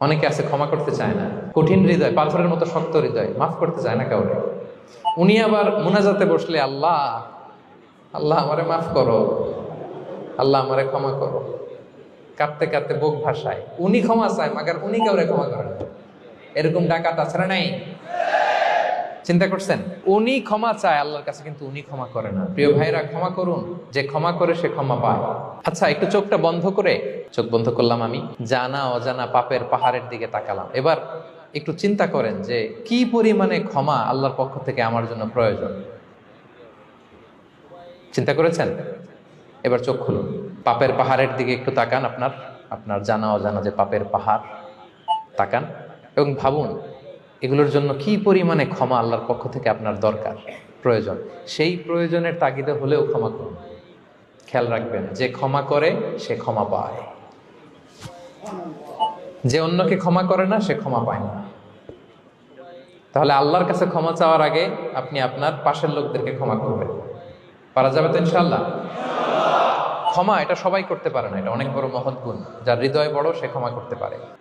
অনেকে আছে, ক্ষমা করতে চায় না। কঠিন হৃদয়, পাথরের মতো শক্ত হৃদয়, মাফ করতে চায় না কাউরে উনি আবার মুনাজাতে বসলে, আল্লাহ আল্লাহ আমারে মাফ করো। আল্লাহ আমারে ক্ষমা করো। কাঁদতে কাঁদতে বুক ভাষায় উনি ক্ষমা চায়, মাগার উনি কাউরে ক্ষমা করেন না। এরকম ডাকাত আছে না নাই? চিন্তা করছেন? উনি ক্ষমা চায়, আল্লাহর কাছে কিন্তু উনি ক্ষমা করে না। প্রিয় ভাইরা ক্ষমা করুন। যে ক্ষমা করে, সে ক্ষমা পায়। আচ্ছা একটু চোখটা বন্ধ করে, চোখ বন্ধ করলাম আমি, জানা অজানা পাপের পাহাড়ের দিকে তাকালাম। এবার একটু চিন্তা করেন যে, কি পরিমাণে ক্ষমা আল্লাহর পক্ষ থেকে আমার জন্য প্রয়োজন? চিন্তা করেছেন? এবার চোখ খুলুন। পাপের পাহাড়ের দিকে একটু তাকান আপনার আপনার জানা অজানা যে পাপের পাহাড়, তাকান এবং ভাবুন এগুলোর জন্য কি পরিমাণে ক্ষমা আল্লাহর পক্ষ থেকে আপনার দরকার? প্রয়োজন। সেই প্রয়োজনের তাগিদে হলেও ক্ষমা করুন। খেয়াল রাখবেন, যে ক্ষমা করে, সে ক্ষমা পায়। যে অন্যকে ক্ষমা করে না, সে ক্ষমা পায় না। তাহলে আল্লাহর কাছে ক্ষমা চাওয়ার আগে আপনি আপনার পাশের লোকদেরকে ক্ষমা করবেন। পারা যাবে তো ইনশাল্লাহ ক্ষমা, এটা সবাই করতে পারে না। এটা অনেক বড় মহৎ গুণ। যার হৃদয় বড়, সে ক্ষমা করতে পারে।